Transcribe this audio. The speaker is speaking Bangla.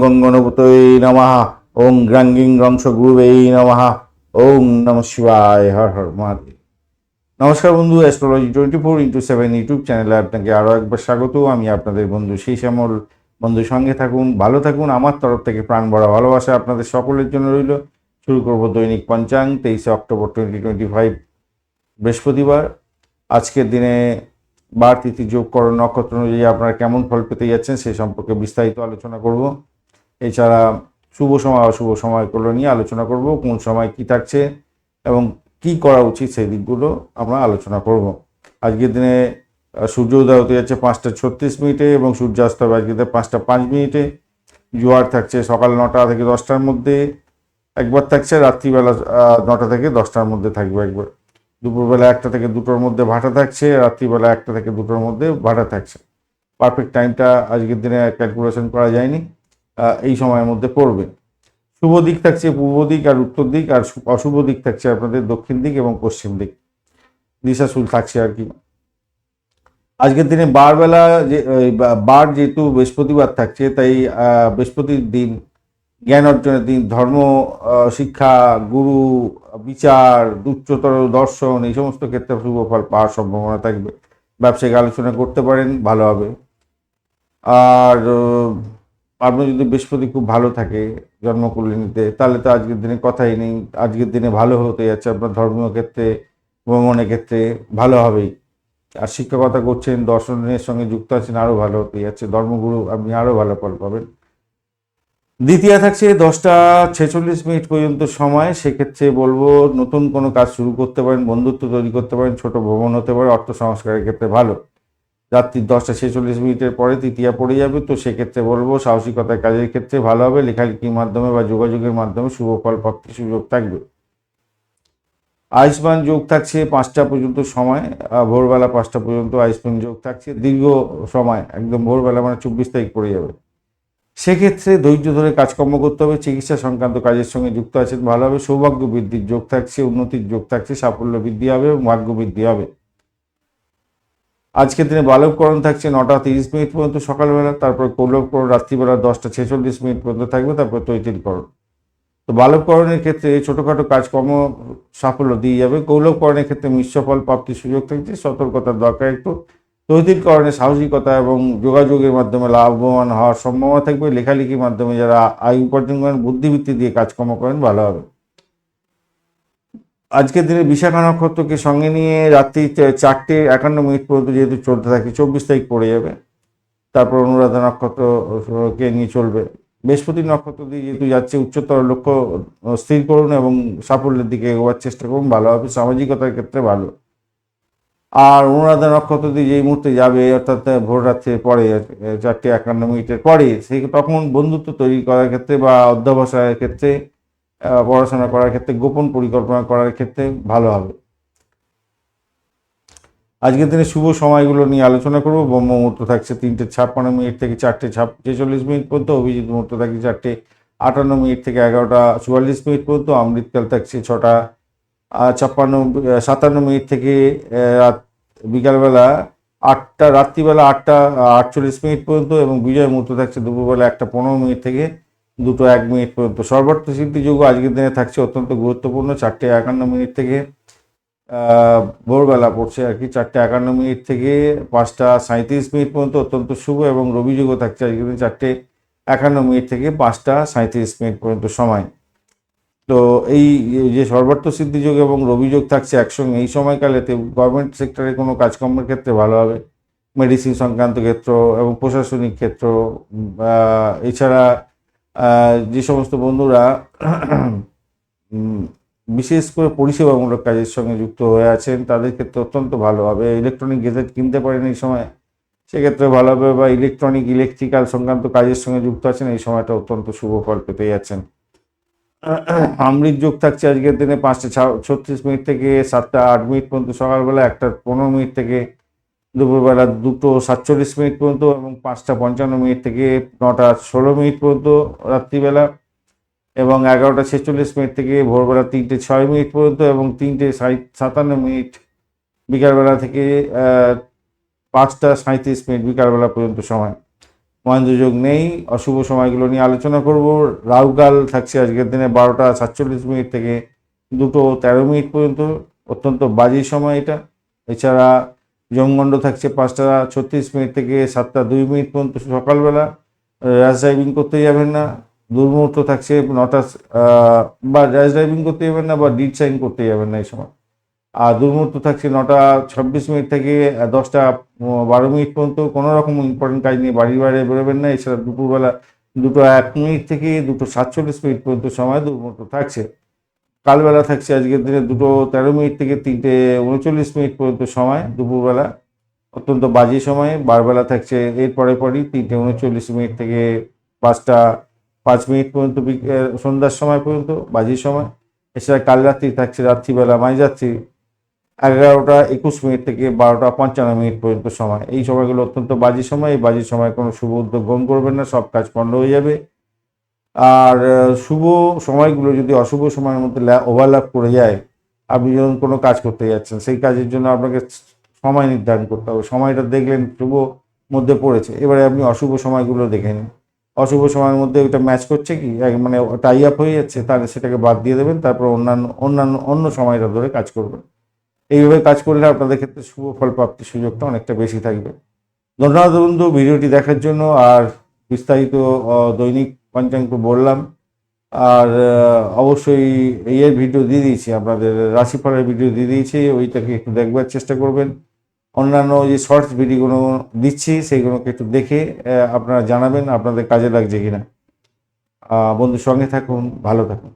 গং গণপতয়ে নমঃ। ওং গ্রাঙ্গিং রংশ গুরুবে নমঃ। ওং নম শিবায় হর হর মহাদেব। নমস্কার বন্ধু astrology twenty four into seven YouTube চ্যানেলে আপনাকে আরও একবার স্বাগত। আমি আপনাদের বন্ধু সেই শ্যামল বন্ধু, সঙ্গে থাকুন, ভালো থাকুন। আমার তরফ থেকে প্রাণ ভরা ভালোবাসা আপনাদের সকলের জন্য রইল। শুরু করব দৈনিক পঞ্চাং, তেইশে অক্টোবর টোয়েন্টি টোয়েন্টি ফাইভ বৃহস্পতিবার। আজকের দিনে বার তিথি যোগ করণ নক্ষত্র অনুযায়ী আপনারা কেমন ফল পেতে যাচ্ছেন সে সম্পর্কে বিস্তারিত আলোচনা করব। এছাড়া শুভ সময়, অশুভ সময়গুলো নিয়ে আলোচনা করব, কোন সময় কি থাকছে এবং কি করা উচিত সেই দিকগুলো আমরা আলোচনা করব। আজকের দিনে সূর্য উদয় হতে যাচ্ছে পাঁচটা ছত্রিশ মিনিটে এবং সূর্যাস্ত হবে আজকে পাঁচটা পাঁচ মিনিটে। জোয়ার থাকছে সকাল নটা থেকে দশটার মধ্যে, একবার থাকছে রাত্রিবেলা নটা থেকে দশটার মধ্যে থাকবে একবার। দুপুরবেলা একটা থেকে দুটোর মধ্যে ভাটা থাকছে, রাত্রিবেলা একটা থেকে দুটোর মধ্যে ভাটা থাকছে। পারফেক্ট টাইমটা আজকের দিনে ক্যালকুলেশন করা যায়নি। এই সময়ের মধ্যে পড়বে। শুভ দিক থাকছে পূর্ব দিক আর উত্তর দিক আর অশুভ দিক থাকছে আপনাদের দক্ষিণ দিক এবং পশ্চিম দিক। দিশাশুল থাকছে আর কি। আজকের দিনে বারবেলা যে বার যেহেতু বৃহস্পতিবার থাকছে, তাই বৃহস্পতির দিন, জ্ঞান অর্জনের দিন, ধর্ম শিক্ষা, গুরু, বিচার, উচ্চতর দর্শন, এই সমস্ত ক্ষেত্রে শুভ ফল পাওয়ার সম্ভাবনা থাকবে। ব্যবসায়িক আলোচনা করতে পারেন, ভালো হবে। আর আপনার যদি বৃহস্পতি খুব ভালো থাকে, জন্মকুলিনীতে। তাহলে তো আজকের দিনে কথাই নেই। আজকের দিনে ভালো হতে যাচ্ছে আপনার ধর্মীয় ক্ষেত্রে, ভ্রমণের ক্ষেত্রে ভালো হবেই। আর শিক্ষকতা করছেন, দর্শনের সঙ্গে যুক্ত আছেন, আরও ভালো হতে যাচ্ছে। ধর্মগুরু আপনি আরও ভালো ফল পাবেন। দ্বিতীয় থাকছে দশটা ছেচল্লিশ মিনিট পর্যন্ত সময়। সেক্ষেত্রে বলব, নতুন কোনো কাজ শুরু করতে পারেন, বন্ধুত্ব তৈরি করতে পারেন, ছোট ভ্রমণ হতে পারে, অর্থ সংস্কারের ক্ষেত্রে ভালো। রাত্রি দশটা ছেচল্লিশ মিনিটের পরে তৃতীয়া পড়ে যাবে, তো সেক্ষেত্রে বলব সাহসিকতার কাজের ক্ষেত্রে ভালো হবে। লেখালেখির মাধ্যমে বা যোগাযোগের মাধ্যমে শুভ ফল প্রাপ্তির সুযোগ থাকবে। আয়ুষ্মান যোগ থাকছে পাঁচটা পর্যন্ত সময় ভোরবেলা পাঁচটা পর্যন্ত আয়ুষ্মান যোগ থাকছে দীর্ঘ সময়, একদম ভোরবেলা মানে চব্বিশ তারিখ পড়ে যাবে। সেক্ষেত্রে ধৈর্য ধরে কাজকর্ম করতে হবে, চিকিৎসা সংক্রান্ত কাজের সঙ্গে যুক্ত আছেন, ভালো হবে। সৌভাগ্য বৃদ্ধির যোগ থাকছে, উন্নতির যোগ থাকছে, সাফল্য বৃদ্ধি হবে এবং ভাগ্য বৃদ্ধি হবে। আজকের দিনে বালবকরণ থাকছে নটা তিরিশ মিনিট পর্যন্ত সকালবেলা, তারপর কৌলবকরণ রাত্রিবেলা দশটা ছেচল্লিশ মিনিট পর্যন্ত থাকবে, তারপর তৈতিলকরণ। তো বালবকরণের ক্ষেত্রে ছোটোখাটো কাজকর্ম সাফল্য দিয়ে যাবে। কৌলবকরণের ক্ষেত্রে মিশ্রফল প্রাপ্তির সুযোগ থাকছে, সতর্কতার দরকার একটু। তৈতিলকরণে সাহসিকতা এবং যোগাযোগের মাধ্যমে লাভবান হওয়ার সম্ভাবনা থাকবে। লেখালেখির মাধ্যমে যারা আয় উপার্জন করেন, বুদ্ধিবৃত্তি দিয়ে কাজকর্ম করেন, ভালো হবে। আজকের দিনে বিশাখা নক্ষত্রকে সঙ্গে নিয়ে রাত্রি চারটে একান্ন মিনিট পর্যন্ত যেহেতু চলতে থাকে, চব্বিশ তারিখ পড়ে যাবে। তারপর অনুরাধা নক্ষত্রকে নিয়ে চলবে। বৃহস্পতি নক্ষত্র দিয়ে যেহেতু যাচ্ছে, উচ্চতর লক্ষ্য স্থির করুন এবং সাফল্যের দিকে এগোবার চেষ্টা করুন, ভালো হবে, সামাজিকতার ক্ষেত্রে ভালো। আর অনুরাধা নক্ষত্র দিয়ে যেই মুহূর্তে যাবে, অর্থাৎ ভোর রাত্রির পরে চারটে একান্ন মিনিটের পরে, সেই তখন বন্ধুত্ব তৈরি করার ক্ষেত্রে বা অধ্যবসায়ের ক্ষেত্রে পড়াশোনা করার ক্ষেত্রে, গোপন পরিকল্পনা করার ক্ষেত্রে ভালো হবে। আজকের দিনে শুভ সময়গুলো নিয়ে আলোচনা করব। ব্রহ্ম মুহূর্ত থাকছে তিনটে ছাপ্পান্ন মিনিট থেকে চারটে ছাপ ছেচল্লিশ মিনিট পর্যন্ত। অভিজিৎ মুহূর্ত থাকছে চারটে আটান্ন মিনিট থেকে এগারোটা চুয়াল্লিশ মিনিট পর্যন্ত। অমৃতকাল থাকছে ছটা ছাপ্পান্ন সাতান্ন মিনিট থেকে রাত বিকালবেলা আটটা, রাত্রিবেলা আটটা, আটচল্লিশ মিনিট পর্যন্ত এবং বিজয় মুহূর্ত থাকছে দুপুরবেলা একটা পনেরো মিনিট থেকে দুটো এক মিনিট পর্যন্ত সর্বার্থ সিদ্ধি যোগ আজকের দিনে থাকছে অত্যন্ত গুরুত্বপূর্ণ। চারটে একান্ন মিনিট থেকে ভোরবেলা পড়ছে আর কি। চারটে একান্ন মিনিট থেকে পাঁচটা সাঁত্রিশ মিনিট পর্যন্ত অত্যন্ত শুভ এবং রবি রবিযোগও থাকছে আজকের দিন। চারটে একান্ন মিনিট থেকে পাঁচটা সাঁত্রিশ মিনিট পর্যন্ত সময়। তো এই যে সর্বার্থ সিদ্ধি যোগ এবং রবিযোগ থাকছে একসঙ্গে, এই সময়কালেতে গভর্নমেন্ট সেক্টরে কোনো কাজকর্মের ক্ষেত্রে ভালো হবে। মেডিসিন সংক্রান্ত ক্ষেত্র এবং প্রশাসনিক ক্ষেত্র এছাড়া যে সমস্ত বন্ধুরা বিশেষ করে পরিষেবামূলক কাজের সঙ্গে যুক্ত হয়ে আছেন, তাদের ক্ষেত্রে অত্যন্ত ভালো হবে। ইলেকট্রনিক গেজেট কিনতে পারেন এই সময়, সেক্ষেত্রে ভালো হবে, বা ইলেকট্রনিক ইলেকট্রিক্যাল সংক্রান্ত কাজের সঙ্গে যুক্ত আছেন, এই সময়টা অত্যন্ত শুভ ফল পেতে যাচ্ছেন। অমৃত যোগ থাকছে আজকের দিনে পাঁচটা ছত্রিশ মিনিট থেকে সাতটা আট মিনিট পর্যন্ত, সকালবেলা একটা পনেরো মিনিট থেকে দুপুরবেলা দুটো সাতচল্লিশ মিনিট পর্যন্ত এবং পাঁচটা পঞ্চান্ন মিনিট থেকে নটা ষোলো মিনিট পর্যন্ত রাত্রিবেলা এবং এগারোটা ছেচল্লিশ মিনিট থেকে ভোরবেলা তিনটে ছয় মিনিট পর্যন্ত এবং তিনটে সাতান্ন মিনিট বিকালবেলা থেকে পাঁচটা সাঁত্রিশ মিনিট বিকালবেলা পর্যন্ত সময়। মহেন্দ্র যোগ নেই, অশুভ সময়গুলো নিয়ে আলোচনা করব। রাহুকাল থাকছে আজকের দিনে বারোটা সাতচল্লিশ মিনিট থেকে দুটো তেরো মিনিট পর্যন্ত। অত্যন্ত বাজে সময় এটা। এছাড়া যমগণ্ড থাকছে পাঁচটা ছত্রিশ মিনিট থেকে সাতটা দুই মিনিট পর্যন্ত সকালবেলা। র্যাশ ড্রাইভিং করতে যাবেন না। দুর্মুহূর্ত থাকছে নটা বা র্যাশ ড্রাইভিং করতে যাবেন না বা ডিট সাইন করতে যাবেন না এই সময়। আর দুর্মুহূর্ত থাকছে নটা ছাব্বিশ মিনিট থেকে দশটা বারো মিনিট পর্যন্ত। কোনো রকম ইম্পর্টেন্ট কাজ নিয়ে বাড়ির বাইরে বেরোবেন না। এছাড়া দুপুরবেলা দুটো এক মিনিট থেকে দুটো সাতচল্লিশ মিনিট পর্যন্ত সময় দুর্মুহূর্ত থাকছে। কালবেলা থাকছে আজকের দিনে দুটো তেরো মিনিট থেকে তিনটে উনচল্লিশ মিনিট পর্যন্ত সময়, দুপুরবেলা। অত্যন্ত বাজে সময়ে, বারবেলা থাকছে এর পরে পরই তিনটে উনচল্লিশ মিনিট থেকে পাঁচটা, পাঁচ মিনিট পর্যন্ত সন্ধ্যার সময় পর্যন্ত বাজে সময়। এছাড়া কাল রাত্রি থাকছে রাত্রিবেলা মাঝরাত্রি, এগারোটা একুশ মিনিট থেকে বারোটা পঞ্চান্ন মিনিট পর্যন্ত সময়। এই সময়গুলো অত্যন্ত বাজে সময়, এই বাজে সময় কোনো শুভ উদ্যোগ গ্রহণ করবেন না, সব কাজ পণ্ড হয়ে যাবে। আর শুভ সময়গুলো যদি অশুভ সময়ের মধ্যে ওভারল্যাপ করে যায়, আপনি যখন কোনো কাজ করতে যাচ্ছেন, সেই কাজের জন্য আপনাকে সময় নির্ধারণ করতে হবে। সময়টা দেখলেন শুভ মধ্যে পড়েছে। এবারে আপনি অশুভ সময়গুলো দেখে নিন। অশুভ সময়ের মধ্যে ওইটা ম্যাচ করছে কি? মানে টাই আপ হয়ে যাচ্ছে, তাহলে সেটাকে বাদ দিয়ে দেবেন, তারপর অন্যান্য অন্যান্য, অন্য সময়টা ধরে কাজ করবেন। এইভাবে কাজ করলে আপনাদের ক্ষেত্রে শুভ ফল প্রাপ্তির সুযোগটা অনেকটা বেশি থাকবে। ধন্যবাদ বন্ধু ভিডিওটি দেখার জন্য, আর বিস্তারিত দৈনিক পঞ্চাঙ্গ বললাম। আর অবশ্যই ইয়ের ভিডিও দিয়ে দিয়েছি, আপনাদের রাশিফলের ভিডিও দিয়ে দিয়েছি, ওইটাকে একটু দেখবার চেষ্টা করবেন। অন্যান্য যে শর্টস ভিডিওগুলো দিচ্ছি সেইগুলোকে একটু দেখে আপনারা জানাবেন আপনাদের কাজে লাগছে কিনা। বন্ধুর সঙ্গে থাকুন, ভালো থাকুন।